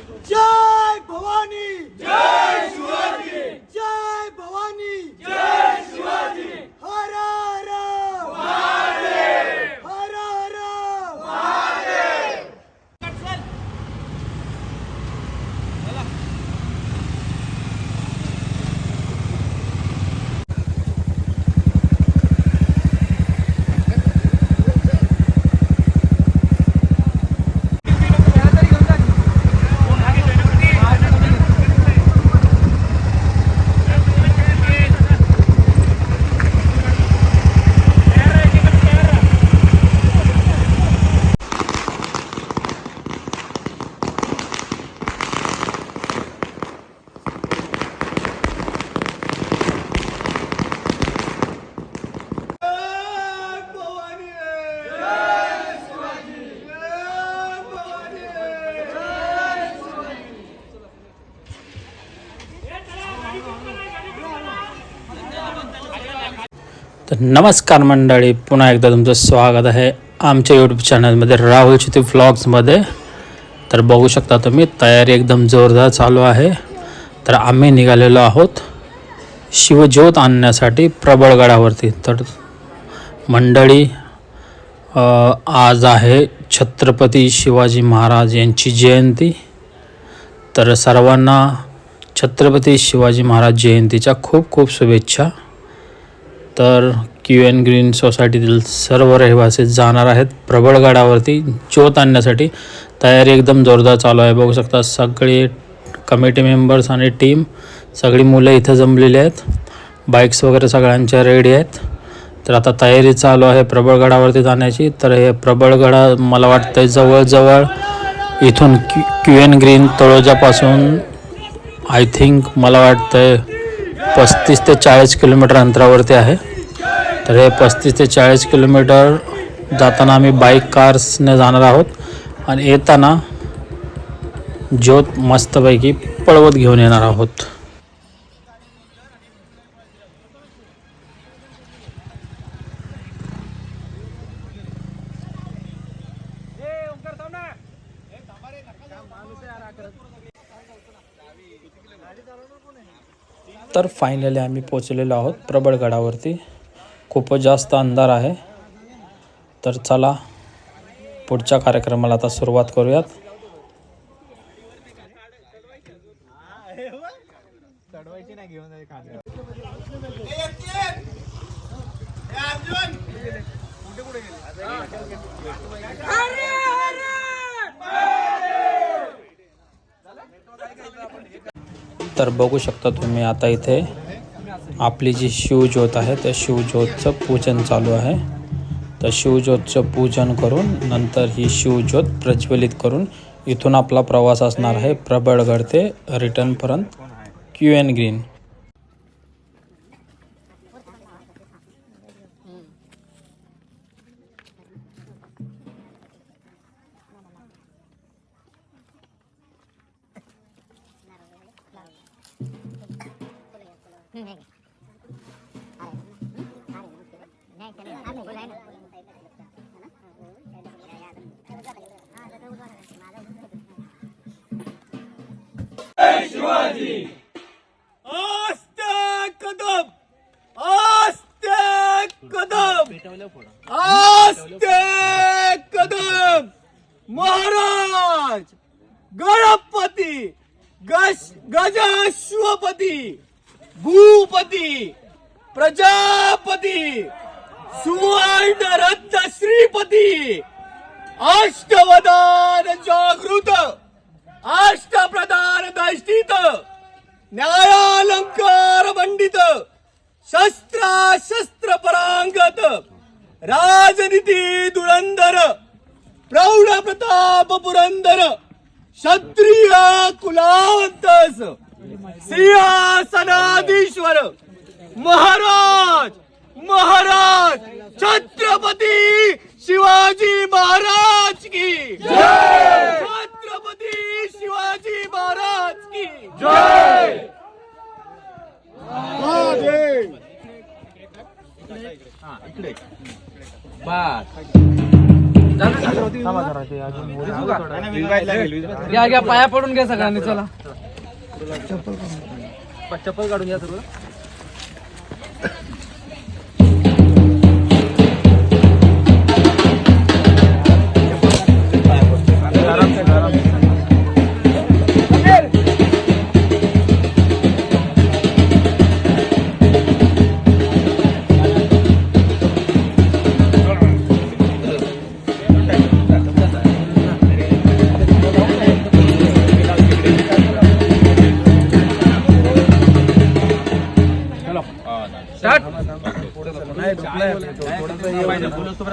जय भवानी जय शिवाजी जय भवानी जय शिवाजी हर हर महादेव हर हर तर नमस्कार मंडळी पुन्हा एकदा तुमचं स्वागत आहे आमच्या यूट्यूब चॅनलमध्ये राहुल चिती व्लॉग्समध्ये तर बघू शकता तुम्ही तयारी एकदम जोरदार चालू आहे. तर आम्ही निघालेलो आहोत शिवज्योत आणण्यासाठी प्रबळगडावरती तर मंडळी आज आहे छत्रपती शिवाजी महाराज यांची जयंती. तर सर्वांना छत्रपती शिवाजी महाराज जयंतीच्या खूप खूप शुभेच्छा. तर क्यू एन ग्रीन सोसायटीतील सर्व रहिवासी जाणार आहेत. प्रबळगडावरती ज्योत आणण्यासाठी तयारी एकदम जोरदार चालू आहे. बघू शकता सगळे कमिटी मेंबर्स आणि टीम सगळी मुलं इथं जमलेली आहेत. बाईक्स वगैरे सगळ्यांच्या रेडी आहेत. तर आता तयारी चालू आहे प्रबळगडावरती जाण्याची. तर हे प्रबळगडा मला वाटतं जवळजवळ इथून क्यू क्यू एन ग्रीन तळोजापासून आय थिंक मला वाटतं पस्तीस ते चाळीस किलोमीटर अंतरावरती आहे. तर हे पस्तीस ते चाळीस किलोमीटर जाताना आम्ही बाईक कार्सने जाणार आहोत. आणि येताना ज्योत मस्तपैकी पळवत घेऊन येणार आहोत. तर फायनली आम्ही पोचलेलो आहोत प्रबळगडावरती खूपच जास्त अंधार आहे. तर चला पुढच्या कार्यक्रमाला आता सुरुवात करूयात. तर बघू शकता तुम्ही आता इथे आपली जी शिवज्योत आहे त्या शिवज्योतचं पूजन चालू आहे. तर शिवज्योतचं पूजन करून नंतर ही शिवज्योत प्रज्वलित करून इथून आपला प्रवास असणार आहे प्रबळगड ते रिटर्नपर्यंत. क्यू एन ग्रीन आस्ते अष्टप्रधान न्यायालंकार मंडित शस्त्राशस्त्र परांगत राजनीती धुरंधर प्रौढ प्रताप पुरंदर क्षत्रिय कुलावंतस सिंहासनाधीश्वर महाराज महाराज छत्रपती शिवाजी महाराज की छत्रपती शिवाजी महाराज की घ्या घ्या पाया पडून घ्या सगळ्यांनी चला. चप्पल काढून घ्या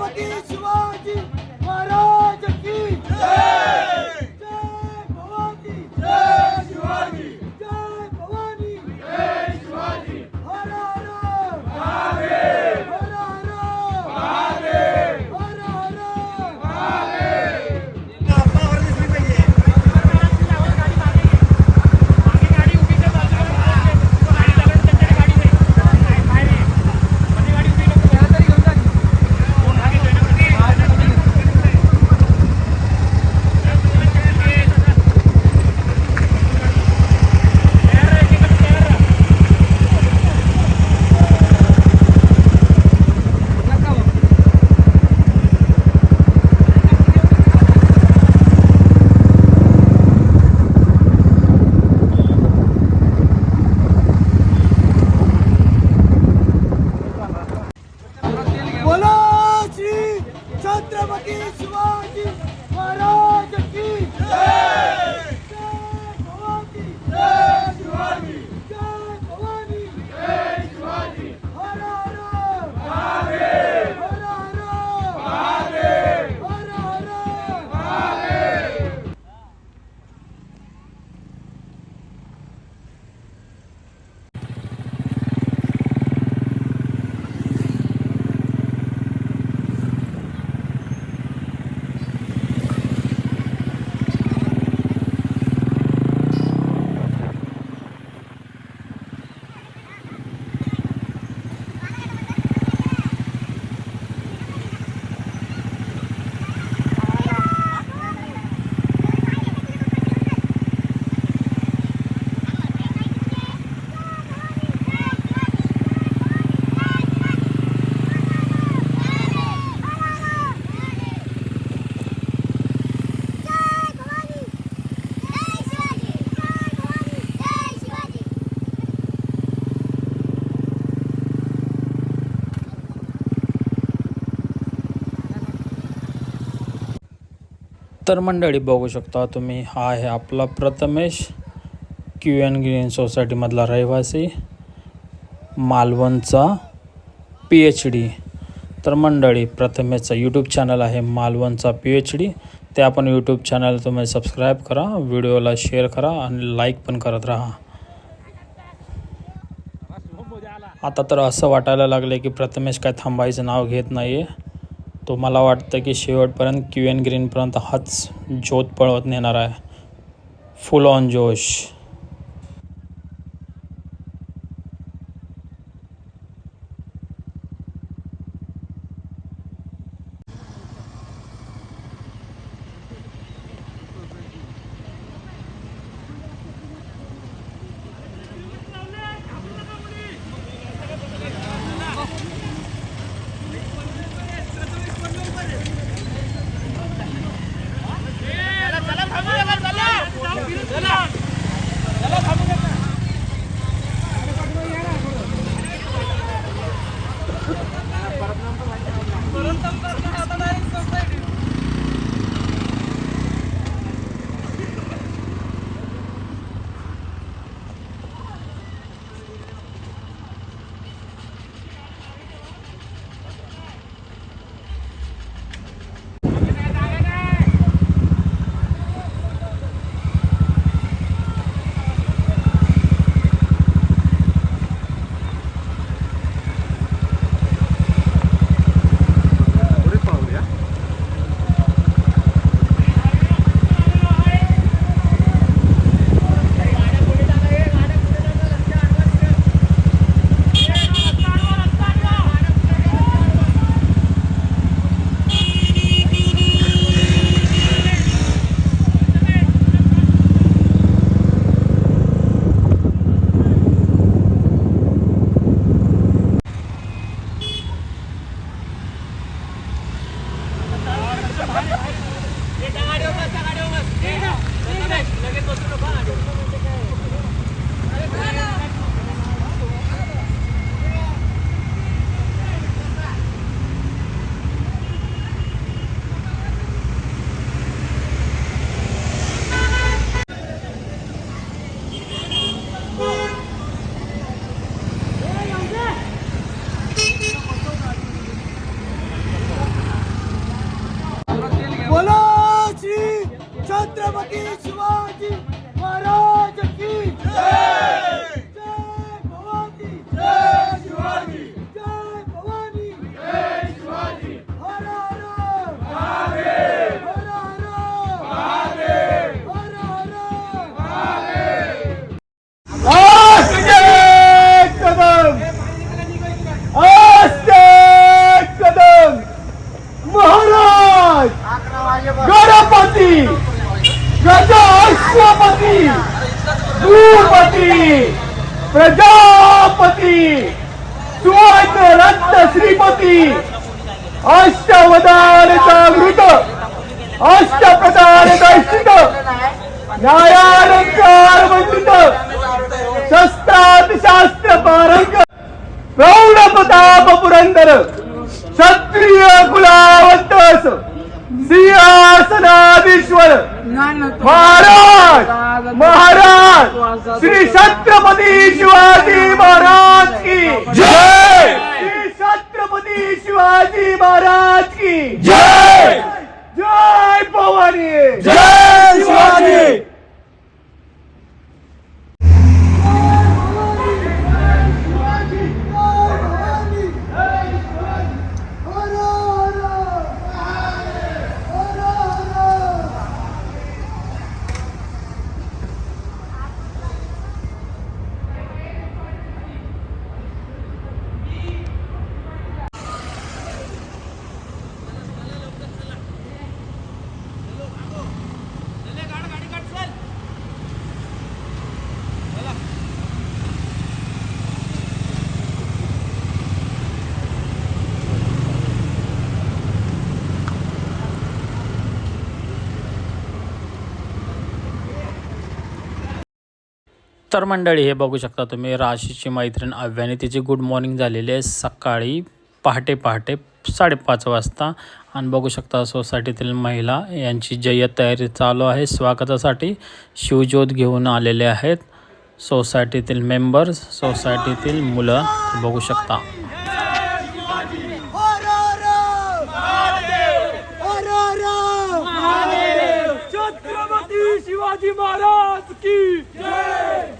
छत्रपती शिवाजी तर मंडळी बघू शकता तुम्ही हा आहे आपला प्रथमेश क्यू एन ग्रीन सोसायटीमधला रहिवासी मालवणचा पी एच डी तर मंडळी प्रथमेशचा यूट्यूब चॅनल आहे मालवणचा पी एच डी ते आपण यूट्यूब चॅनल तुम्ही सबस्क्राईब करा व्हिडिओला शेअर करा आणि लाईक पण करत राहा. आता तर असं वाटायला लागलं की प्रथमेश काय थांबायचं नाव घेत नाही आहे तो मला वाटतं की शेवटपर्यंत क्यू एन ग्रीनपर्यंत हाच ज्योत पळवत नेणार आहे. फुल ऑन जोश. भूपती प्रजापती! सुवर्ण रत्न श्रीपती! अष्टवदान अष्ट अष्टप्रधान स्थित न्यायालंकार मंडित शस्त्रात शास्त्र पारंग! प्रौढ प्रताप पुरंदर! क्षत्रिय कुलावंतस! सिंहासनाधीश्वर महाराज महाराज श्री छत्रपती शिवाजी महाराज की जय! श्री छत्रपती शिवाजी महाराज की जय! जय भवानी जय शिवाजी! तर मंडळी हे बघू शकता तुम्ही राशीची मैत्रीण अव्याने तिची गुड मॉर्निंग झालेली आहे सकाळी पहाटे पहाटे साडेपाच वाजता. आणि बघू शकता सोसायटीतील महिला यांची जय्यत तयारी चालू आहे. स्वागतासाठी शिवज्योत घेऊन आलेले आहेत सोसायटीतील मेंबर्स सोसायटीतील मुलं बघू शकता. शिवाजी महाराज की जय!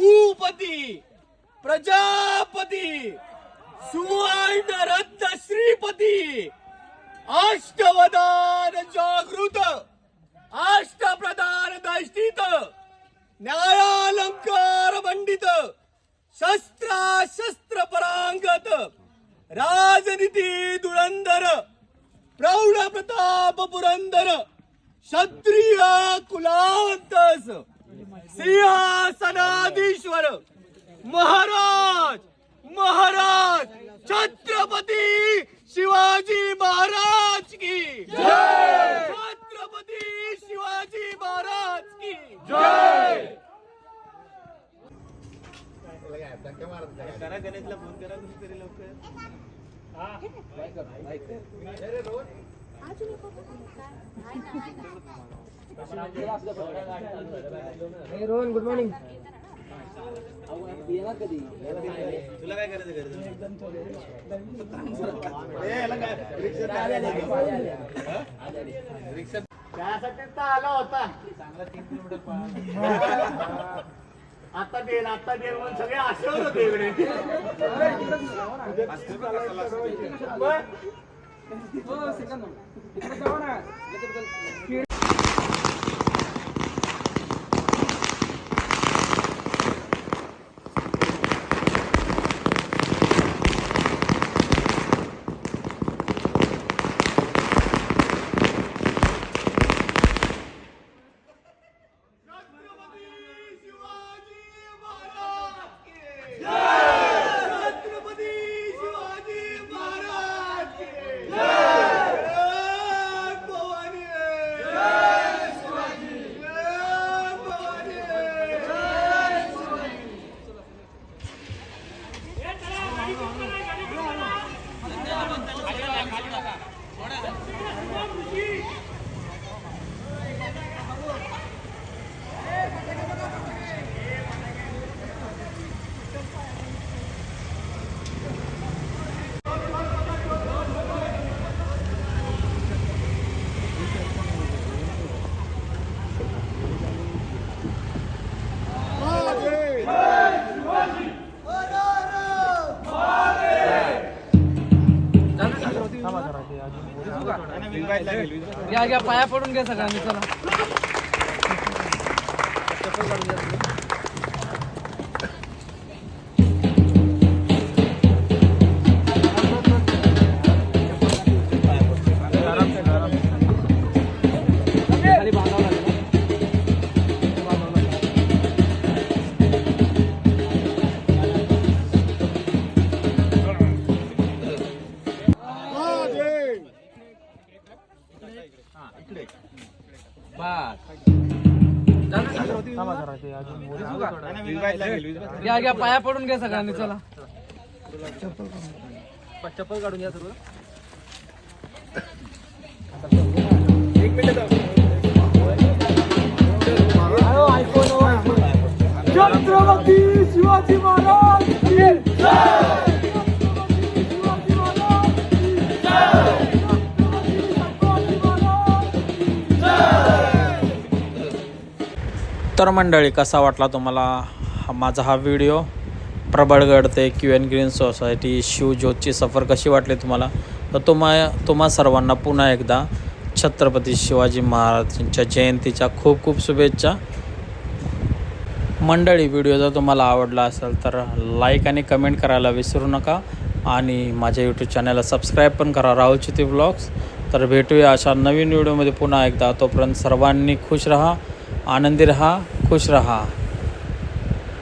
भूपती प्रजापती सुवर्ण रत्न श्रीपती अष्टवदान जागृत अष्टप्रधान दैष्टित न्यायालंकार मंडित शस्त्राशस्त्र परांगत राजनीती धुरंधर प्रौढ प्रताप पुरंदर क्षत्रिय कुलावंतस सिंहासनाधीश्वर महाराज महाराज छत्रपती शिवाजी महाराज की. जय छत्रपती शिवाजी महाराज की. जय रोहन गुड मॉर्निंग त्यासाठी तर आला होता. आता देईल आता देईल म्हणून सगळे आशेवर होते इकडे. बरं. छत्रपती शिवाजी महाराज की जय छत्रपती शिवाजी महाराज की जय जय भवानी जय शिवाजी जय भवानी जय या या पाया पडून घ्या सगळ्यांनी चला. या घ्या पाया पडून घ्या सगळ्यांनी चला. चप्पल काढून घ्या सर्व. छत्रपती शिवाजी महाराज की जय छत्रपती शिवाजी महाराज की जय. छत्रपती शिवाजी महाराज की तर मंडळी कसा वाटला तुम्हाला माझा हा व्हिडिओ. प्रबळगड ते क्यू एन ग्रीन सोसायटी शिवज्योतची सफर कशी वाटली तुम्हाला? तर तुम्हा तुम्हा सर्वांना पुन्हा एकदा छत्रपती शिवाजी महाराजांच्या जयंतीच्या खूप खूप शुभेच्छा. मंडळी व्हिडिओ जर तुम्हाला आवडला असेल तर लाईक आणि कमेंट करायला विसरू नका. आणि माझ्या यूट्यूब चॅनलला सबस्क्राईब पण करा राहुल चिती ब्लॉग्स तर भेटूया अशा नवीन व्हिडिओमध्ये पुन्हा एकदा. तोपर्यंत सर्वांनी खुश रहा आनंदी रहा खुश रहा.